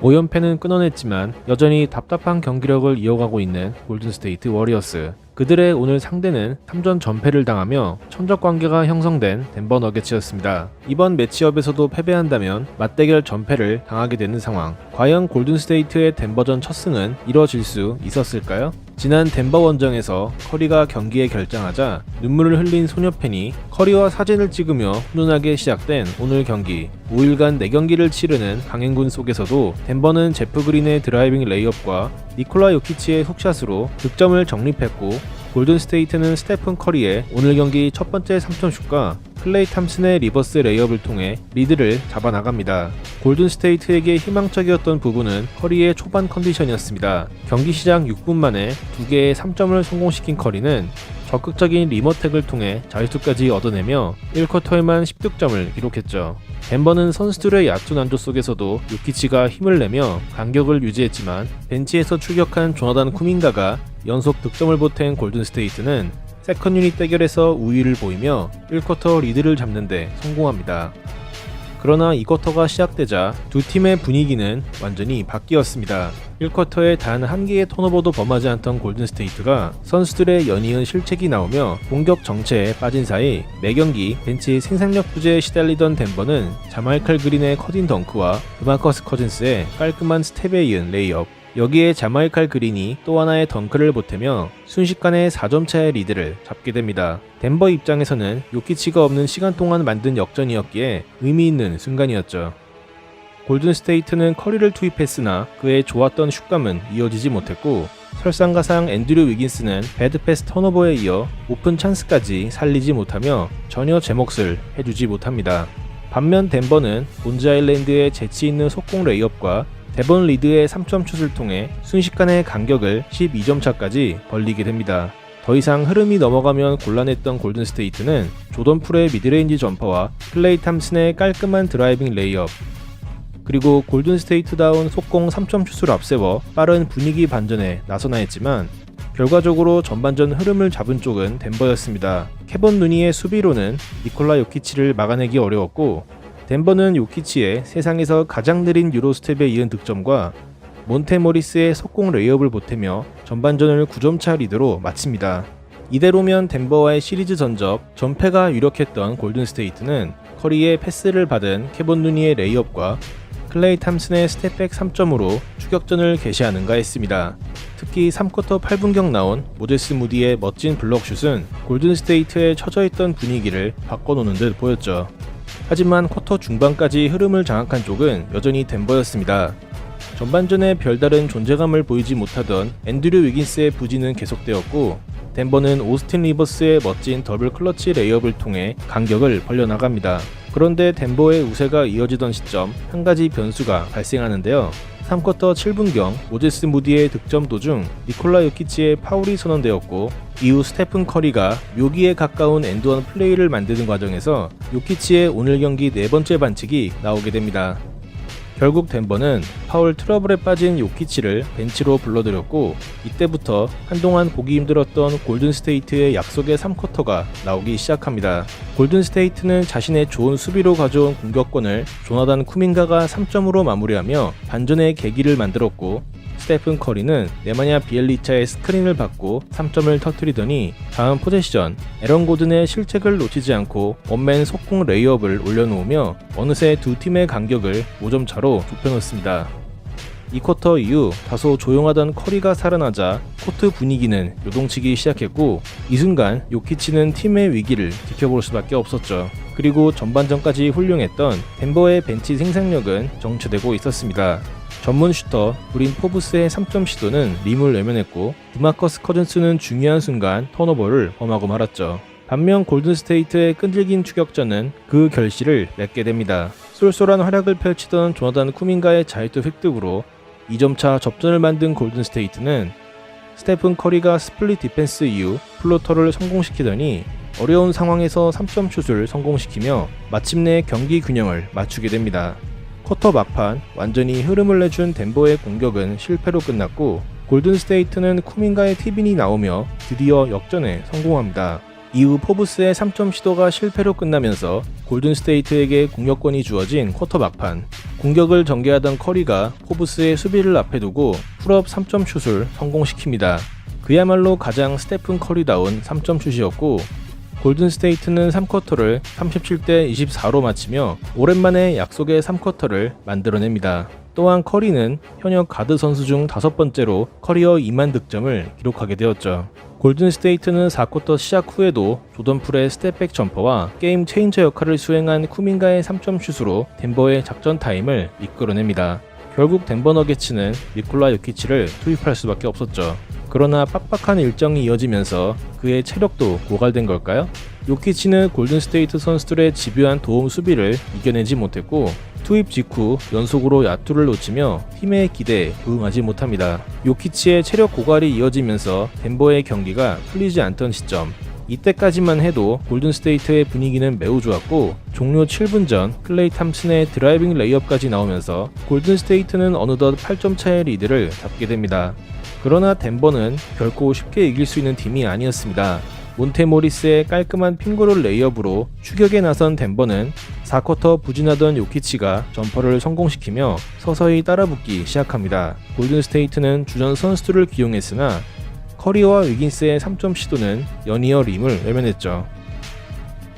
5연패는 끊어냈지만 여전히 답답한 경기력을 이어가고 있는 골든스테이트 워리어스. 그들의 오늘 상대는 3전 전패를 당하며 천적 관계가 형성된 덴버 너게츠였습니다. 이번 매치업에서도 패배한다면 맞대결 전패를 당하게 되는 상황. 과연 골든스테이트의 덴버전 첫 승은 이뤄질 수 있었을까요? 지난 덴버 원정에서 커리가 경기에 결장하자 눈물을 흘린 소녀 팬이 커리와 사진을 찍으며 훈훈하게 시작된 오늘 경기. 5일간 4경기를 치르는 강행군 속에서도 덴버는 제프 그린의 드라이빙 레이업과 니콜라 요키치의 훅샷으로 득점을 정립했고 골든스테이트는 스테픈 커리의 오늘 경기 첫 번째 3점슛과 클레이 탐슨의 리버스 레이업을 통해 리드를 잡아나갑니다. 골든 스테이트에게 희망적이었던 부분은 커리의 초반 컨디션이었습니다. 경기 시작 6분 만에 2개의 3점을 성공시킨 커리는 적극적인 리머텍을 통해 자유투까지 얻어내며 1쿼터에만 10득점을 기록했죠. 덴버는 선수들의 얕은 난조 속에서도 요키치가 힘을 내며 간격을 유지했지만 벤치에서 출격한 조나단 쿠민가가 연속 득점을 보탠 골든스테이트는 세컨 유닛 대결에서 우위를 보이며 1쿼터 리드를 잡는데 성공합니다. 그러나 2쿼터가 시작되자 두 팀의 분위기는 완전히 바뀌었습니다. 1쿼터에 단 한 개의 턴오버도 범하지 않던 골든스테이트가 선수들의 연이은 실책이 나오며 공격 정체에 빠진 사이 매경기 벤치 생산력 부재에 시달리던 덴버는 자말칼 그린의 커딘 덩크와 드마커스 커즌스의 깔끔한 스텝에 이은 레이업 여기에 자마이칼 그린이 또 하나의 덩크를 보태며 순식간에 4점차의 리드를 잡게 됩니다. 덴버 입장에서는 요키치가 없는 시간 동안 만든 역전이었기에 의미 있는 순간이었죠. 골든스테이트는 커리를 투입했으나 그의 좋았던 슛감은 이어지지 못했고 설상가상 앤드류 위긴스는 배드패스 턴오버에 이어 오픈 찬스까지 살리지 못하며 전혀 제 몫을 해주지 못합니다. 반면 덴버는 본즈 아일랜드의 재치 있는 속공 레이업과 데본 리드의 3점 슛을 통해 순식간에 간격을 12점 차까지 벌리게 됩니다. 더 이상 흐름이 넘어가면 곤란했던 골든스테이트는 조던 풀의 미드레인지 점퍼와 클레이 탐슨의 깔끔한 드라이빙 레이업 그리고 골든스테이트다운 속공 3점 슛을 앞세워 빠른 분위기 반전에 나서나 했지만 결과적으로 전반전 흐름을 잡은 쪽은 덴버였습니다. 캐본 누니의 수비로는 니콜라 요키치를 막아내기 어려웠고 덴버는 요키치의 세상에서 가장 느린 유로스텝에 이은 득점과 몬테모리스의 속공 레이업을 보태며 전반전을 9점차 리드로 마칩니다. 이대로면 덴버와의 시리즈 전적 전패가 유력했던 골든스테이트는 커리의 패스를 받은 캐본 누니의 레이업과 클레이 탐슨의 스텝백 3점으로 추격전을 개시하는가 했습니다. 특히 3쿼터 8분경 나온 모데스 무디의 멋진 블럭슛은 골든스테이트의 처져있던 분위기를 바꿔놓는 듯 보였죠. 하지만 쿼터 중반까지 흐름을 장악한 쪽은 여전히 덴버였습니다. 전반전에 별다른 존재감을 보이지 못하던 앤드류 위긴스의 부진은 계속되었고 덴버는 오스틴 리버스의 멋진 더블 클러치 레이업을 통해 간격을 벌려나갑니다. 그런데 덴버의 우세가 이어지던 시점 한 가지 변수가 발생하는데요. 3쿼터 7분경 모제스 무디의 득점 도중 니콜라 요키치의 파울이 선언되었고 이후 스테픈 커리가 묘기에 가까운 엔드원 플레이를 만드는 과정에서 요키치의 오늘 경기 네 번째 반칙이 나오게 됩니다. 결국 덴버는 파울 트러블에 빠진 요키치를 벤치로 불러들였고 이때부터 한동안 보기 힘들었던 골든스테이트의 약속의 3쿼터가 나오기 시작합니다. 골든스테이트는 자신의 좋은 수비로 가져온 공격권을 조나단 쿠민가가 3점으로 마무리하며 반전의 계기를 만들었고 스테픈 커리는 네마냐 비엘리차의 스크린을 받고 3점을 터뜨리더니 다음 포제시전 에런 고든의 실책을 놓치지 않고 원맨 속공 레이업을 올려놓으며 어느새 두 팀의 간격을 5점 차로 좁혀놓습니다. 이 쿼터 이후 다소 조용하던 커리가 살아나자 코트 분위기는 요동치기 시작했고 이 순간 요키치는 팀의 위기를 지켜볼 수밖에 없었죠. 그리고 전반전까지 훌륭했던 덴버의 벤치 생산력은 정체되고 있었습니다. 전문 슈터 브린 포브스의 3점 시도는 림을 외면했고 드마커스 커즌스는 중요한 순간 턴오버를 범하고 말았죠. 반면 골든스테이트의 끈질긴 추격전은 그 결실을 맺게 됩니다. 쏠쏠한 활약을 펼치던 조나단 쿠민가의 자유투 획득으로 2점차 접전을 만든 골든스테이트는 스테픈 커리가 스플릿 디펜스 이후 플로터를 성공시키더니 어려운 상황에서 3점 슛을 성공시키며 마침내 경기 균형을 맞추게 됩니다. 쿼터 막판 완전히 흐름을 내준 덴버의 공격은 실패로 끝났고 골든스테이트는 쿠민가의 티빈이 나오며 드디어 역전에 성공합니다. 이후 포브스의 3점 시도가 실패로 끝나면서 골든스테이트에게 공격권이 주어진 쿼터 막판. 공격을 전개하던 커리가 포브스의 수비를 앞에 두고 풀업 3점 슛을 성공시킵니다. 그야말로 가장 스테픈 커리다운 3점 슛이었고 골든스테이트는 3쿼터를 37대 24로 마치며 오랜만에 약속의 3쿼터를 만들어냅니다. 또한 커리는 현역 가드 선수 중 다섯 번째로 커리어 2만 득점을 기록하게 되었죠. 골든스테이트는 4쿼터 시작 후에도 조던풀의 스텝백 점퍼와 게임 체인저 역할을 수행한 쿠민가의 3점 슛으로 덴버의 작전 타임을 이끌어냅니다. 결국 덴버 너게츠는 니콜라 요키치를 투입할 수밖에 없었죠. 그러나 빡빡한 일정이 이어지면서 그의 체력도 고갈된 걸까요? 요키치는 골든스테이트 선수들의 집요한 도움 수비를 이겨내지 못했고 투입 직후 연속으로 야투를 놓치며 팀의 기대에 부응하지 못합니다. 요키치의 체력 고갈이 이어지면서 덴버의 경기가 풀리지 않던 시점 이때까지만 해도 골든스테이트의 분위기는 매우 좋았고 종료 7분 전 클레이 탐슨의 드라이빙 레이업까지 나오면서 골든스테이트는 어느덧 8점 차의 리드를 잡게 됩니다. 그러나 덴버는 결코 쉽게 이길 수 있는 팀이 아니었습니다. 몬테모리스의 깔끔한 핑거롤 레이업으로 추격에 나선 덴버는 4쿼터 부진하던 요키치가 점퍼를 성공시키며 서서히 따라붙기 시작합니다. 골든스테이트는 주전 선수들을 기용했으나 커리와 위긴스의 3점 시도는 연이어 림을 외면했죠.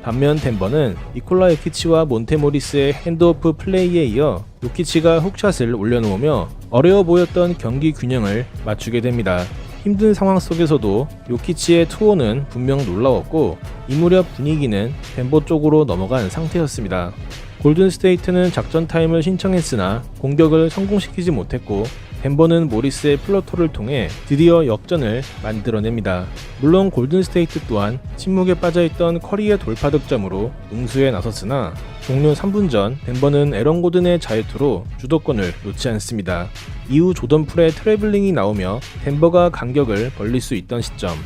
반면 덴버는 니콜라 요키치와 몬테모리스의 핸드오프 플레이에 이어 요키치가 훅샷을 올려놓으며 어려워 보였던 경기 균형을 맞추게 됩니다. 힘든 상황 속에서도 요키치의 투혼은 분명 놀라웠고 이 무렵 분위기는 덴버 쪽으로 넘어간 상태였습니다. 골든스테이트는 작전 타임을 신청했으나 공격을 성공시키지 못했고 덴버는 모리스의 플러터를 통해 드디어 역전을 만들어냅니다. 물론 골든스테이트 또한 침묵에 빠져있던 커리의 돌파 득점으로 응수에 나섰으나 종료 3분 전 덴버는 에런 고든의 자유투로 주도권을 놓지 않습니다. 이후 조던 풀의 트래블링이 나오며 덴버가 간격을 벌릴 수 있던 시점.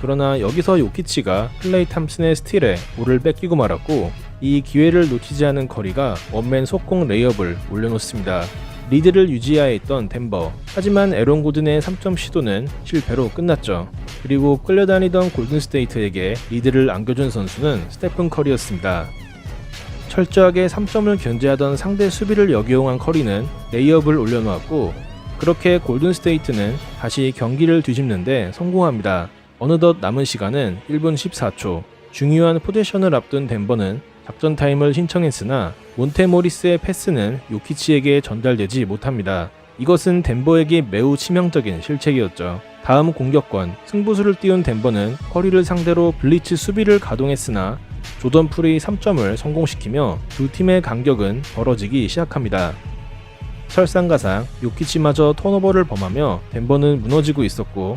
그러나 여기서 요키치가 클레이 탐슨의 스틸에 볼을 뺏기고 말았고 이 기회를 놓치지 않은 커리가 원맨 속공 레이업을 올려놓습니다. 리드를 유지하에 있던 덴버. 하지만 에론 고든의 3점 시도는 실패로 끝났죠. 그리고 끌려다니던 골든스테이트에게 리드를 안겨준 선수는 스테픈 커리였습니다. 철저하게 3점을 견제하던 상대 수비를 역이용한 커리는 레이업을 올려놓았고 그렇게 골든스테이트는 다시 경기를 뒤집는데 성공합니다. 어느덧 남은 시간은 1분 14초. 중요한 포지션을 앞둔 덴버는 작전 타임을 신청했으나 몬테모리스의 패스는 요키치에게 전달되지 못합니다. 이것은 덴버에게 매우 치명적인 실책이었죠. 다음 공격권 승부수를 띄운 덴버는 커리를 상대로 블리츠 수비를 가동했으나 조던 풀이 3점을 성공시키며 두 팀의 간격은 벌어지기 시작합니다. 설상가상 요키치마저 턴오버를 범하며 덴버는 무너지고 있었고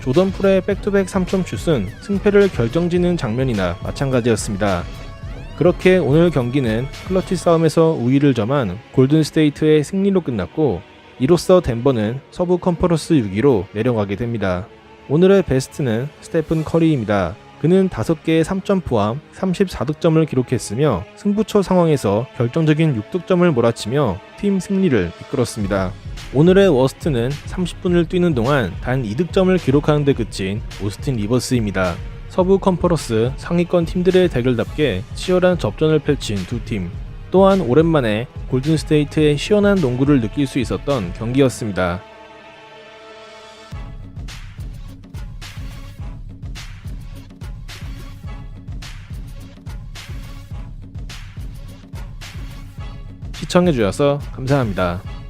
조던 풀의 백투백 3점 슛은 승패를 결정짓는 장면이나 마찬가지였습니다. 그렇게 오늘 경기는 클러치 싸움에서 우위를 점한 골든스테이트의 승리로 끝났고 이로써 덴버는 서부 컨퍼런스 6위로 내려가게 됩니다. 오늘의 베스트는 스테픈 커리입니다. 그는 5개의 3점 포함 34득점을 기록했으며 승부처 상황에서 결정적인 6득점을 몰아치며 팀 승리를 이끌었습니다. 오늘의 워스트는 30분을 뛰는 동안 단 2득점을 기록하는 데 그친 오스틴 리버스입니다. 서부 컨퍼런스 상위권 팀들의 대결답게 치열한 접전을 펼친 두 팀. 또한 오랜만에 골든스테이트의 시원한 농구를 느낄 수 있었던 경기였습니다. 시청해주셔서 감사합니다.